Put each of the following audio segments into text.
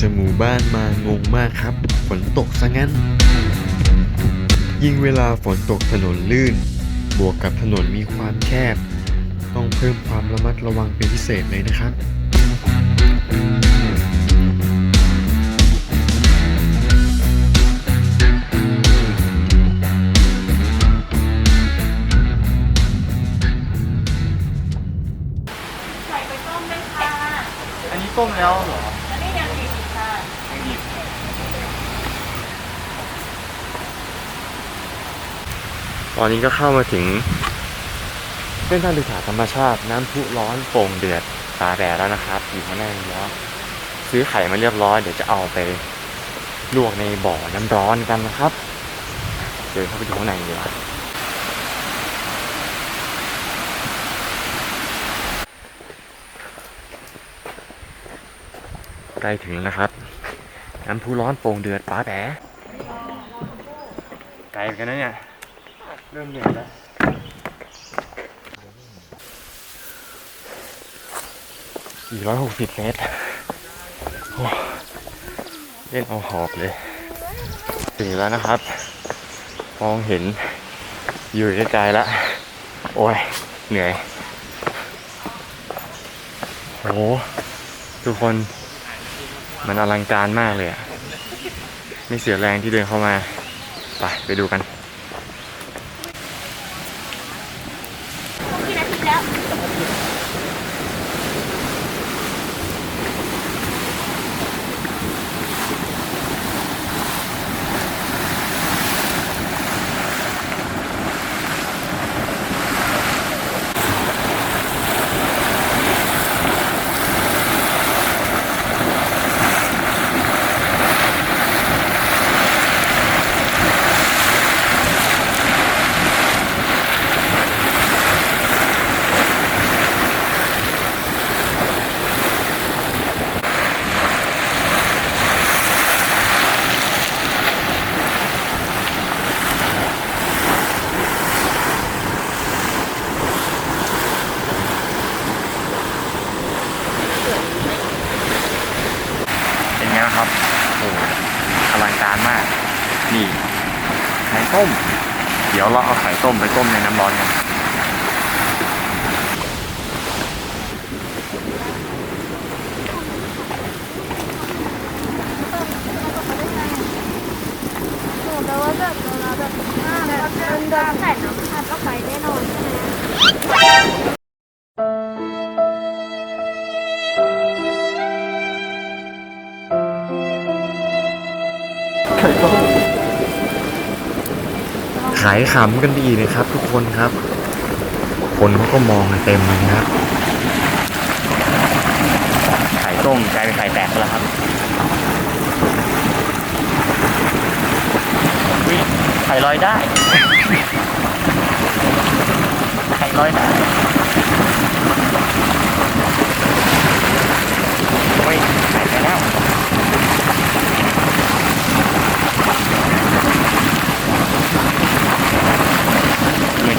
จากหมู่บ้านมางงมากครับ ฝนตกซะงั้น ยิ่งเวลาฝนตกถนนลื่น บวกกับถนนมีความแคบ ต้องเพิ่มความระมัดระวังเป็นพิเศษเลยนะครับใส่ไปต้มด้วยค่ะ อันนี้ต้มแล้วเหรอ อันนี้ยังอีกค่ะ ยังหยิบ ตอนนี้ก็เข้ามาถึงเส้นทางศึกษาธรรมชาติน้ำพุร้อนโป่งเดือดตาแดดแล้วนะครับอยู่ข้างในแล้วซื้อไข่มาเรียบร้อย เดี๋ยวจะเอาไปลวกในบ่อน้ำร้อนกันนะครับ เดินเข้าไปดูข้างในดีกว่าใกล้ถึงแล้วครับ น้ำพุร้อนโป่งเดือดป้าแดดไกลเหมือนกันนะเนี่ย เริ่มเหนื่อยแล้ว460เมตรเล่นเอาหอบเลย ถึงแล้วนะครับ มองเห็นอยู่ในใจแล้วโอ้ย เหนื่อย โห ทุกคน มันอลังการมากเลยอะไม่เสียแรงที่เดินเข้ามา ไป ไปดูกัน กี่นาทีแล้ว เป็นไงบ้างครับ โอ้โหอลังการมาก นี่ ไข่ต้ม เดี๋ยวเราเอาไข่ต้มไปต้มในน้ำร้อนกันายขำกันดีนะครับ ทุกคนครับ คนเขาก็มองกันเต็มเลยนะครับไข่ต้มกลายเป็นไข่แตกไปแล้วครับอุ๊ยไข่ลอยได้ไข่ลอยได้โอ้ยไข่ไปแล้ว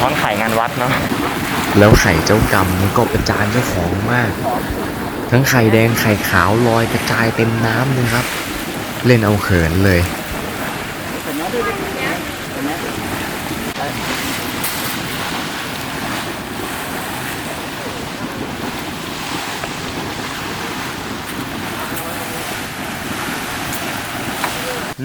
เหมือนช้อนไข่งานวัดเนาะแล้วไข่เจ้ากรรมมันก็ประจานเจ้าของมาก ทั้งไข่แดงไข่ขาวลอยกระจายเต็มน้ำเลยครับ เล่นเอาเขินเลย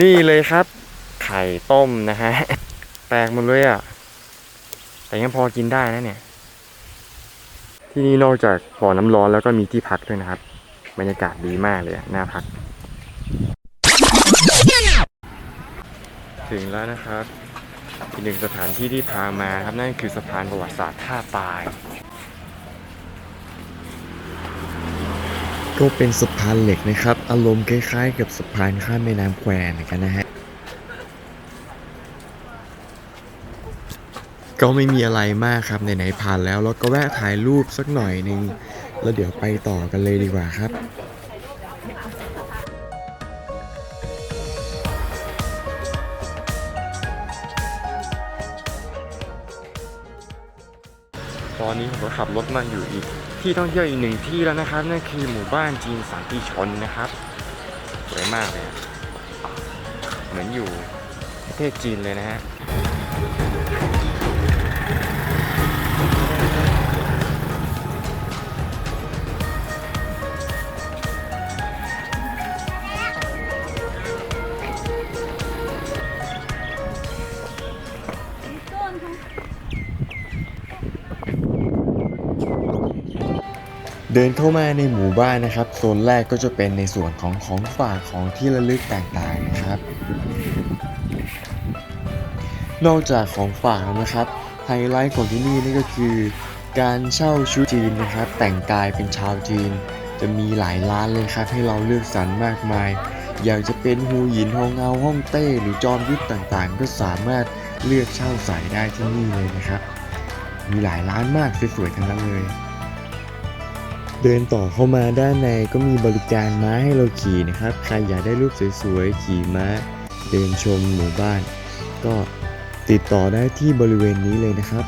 นี่เลยครับ ไข่ต้มนะฮะ แตกหมดเลยอะ แต่ยังพอกินได้นะเนี่ย ที่นี่นอกจากบ่อน้ำร้อนแล้วก็มีที่พักด้วยนะครับ บรรยากาศดีมากเลยอะน่าพัก ถึงแล้วนะครับอีกหนึ่งสถานที่ที่พามาครับนั่นคือสะพานประวัติศาสตร์ท่าปลายก็เป็นสะพานเหล็กนะครับ อารมณ์คล้ายๆ กับสะพานข้ามแม่น้ำแควเหมือนกันนะฮะ ก็ไม่มีอะไรมากครับไหนๆผ่านแล้วเราก็แวะถ่ายรูปสักหน่อยหนึ่งแล้วเดี๋ยวไปต่อกันเลยดีกว่าครับตอนนี้ผมก็ขับรถมาอยู่อีก ที่ท่องเที่ยวอีกหนึ่งที่แล้วนะครับนั่นคือหมู่บ้านจีนสันติชนนะครับสวยมากเลย เหมือนอยู่ประเทศจีนเลยนะฮะ เดินเข้ามาในหมู่บ้านนะครับโซนแรกก็จะเป็นในส่วนของของฝากของที่ระลึกต่างๆนะครับ นอกจากของฝากแล้วนะครับไฮไลท์ของที่นี่นี่ก็คือ การเช่าชุดจีนนะครับ แต่งกายเป็นชาวจีน จะมีหลายร้านเลยครับ ให้เราเลือกสรรมากมาย อยากจะเป็นฮูหยินฮองเงาฮ่องเต้ หรือจอมยุทธต่างๆ ก็สามารถเลือกเช่าใส่ได้ที่นี่เลยนะครับ มีหลายร้านมากสวยๆทั้งนั้นเลย เดินต่อเข้ามาด้านในก็มีบริการม้าให้เราขี่นะครับ ใครอยากได้รูปสวยๆ ขี่ม้า เดินชมหมู่บ้าน ก็ติดต่อได้ที่บริเวณนี้เลยนะครับ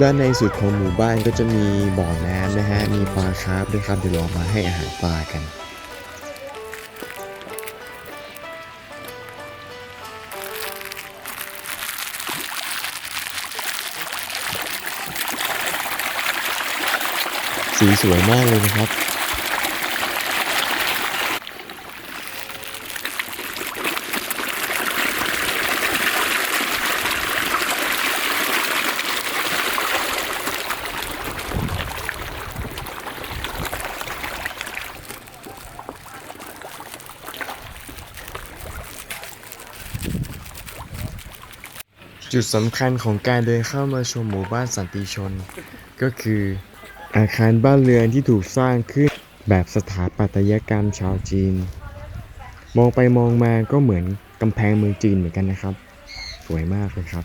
ด้านในสุดของหมู่บ้านก็จะมีบ่อน้ำนะฮะ มีปลาคาร์ฟด้วยครับ เดี๋ยวเรามาให้อาหารปลากันสีสวยมากเลยนะครับ จุดสำคัญของการเดินเข้ามาชมหมู่บ้านสันติชน ก็คืออาคารบ้านเรือนที่ถูกสร้างขึ้นแบบสถาปัตยกรรมชาวจีน มองไปมองมาก็เหมือนกำแพงเมืองจีนเหมือนกันนะครับ สวยมากเลยครับ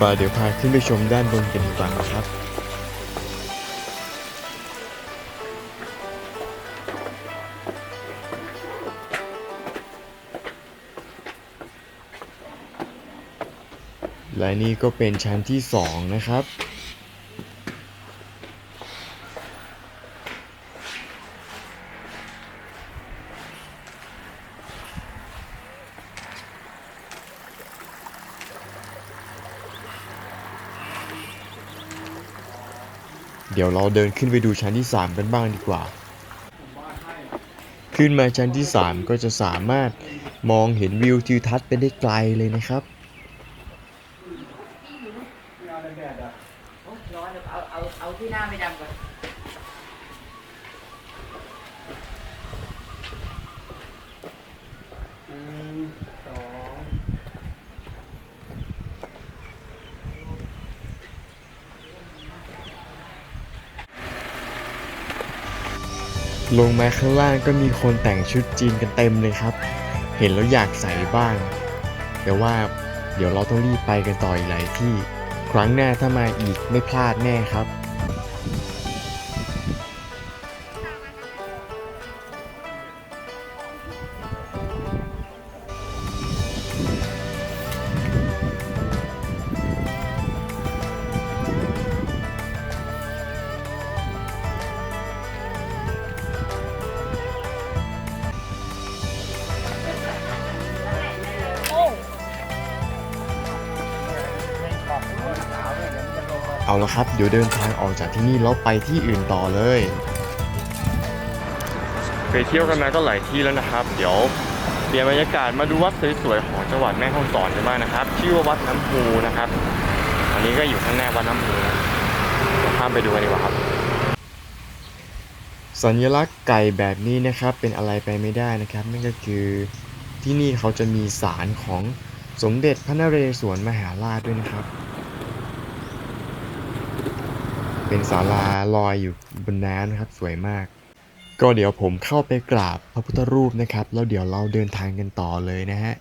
ป่าเดี๋ยวพาขึ้นไปชมด้านบนกันดีกว่านะครับ และนี่ก็เป็นชั้นที่สองนะครับ ดี๋ยวเราเดินขึ้นไปดูชั้นที่ 3 กันบ้างดีกว่า ขึ้นมาชั้นที่ 3 ก็จะสามารถมองเห็นวิวทิวทัศน์ไปได้ไกลเลยนะครับ ร้อนเดี๋ยวเอาเอาเอาที่หน้าไม่ดำก่อน ลงมาข้างล่างก็มีคนแต่งชุดจีนกันเต็มเลยครับ เห็นแล้วอยากใส่บ้าง แต่ว่าเดี๋ยวเราต้องรีบไปกันต่ออีกหลายที่ ครั้งหน้าถ้ามาอีกไม่พลาดแน่ครับ เอาละครับ เดี๋ยวเดินทางออกจากที่นี่แล้วไปที่อื่นต่อเลยไปเที่ยวกันมาก็หลายที่แล้วนะครับ เดี๋ยวเปลี่ยนบรรยากาศมาดูวัดสวยๆของจังหวัดแม่ฮ่องสอนกันบ้างนะครับ ชื่อว่าวัดน้ำพูนะครับ อันนี้ก็อยู่ข้างหน้าวัดน้ำพูนะเดี๋ยวข้ามไปดูกันดีกว่าครับ สัญลักษณ์ไก่แบบนี้นะครับเป็นอะไรไปไม่ได้นะครับ นั่นก็คือที่นี่เขาจะมีศาลของสมเด็จพระนเรศวรมหาราชด้วยนะครับ เป็นศาลาลอยอยู่บนน้ำนะครับสวยมาก ก็เดี๋ยวผมเข้าไปกราบพระพุทธรูปนะครับ แล้วเดี๋ยวเราเดินทางกันต่อเลยนะฮะ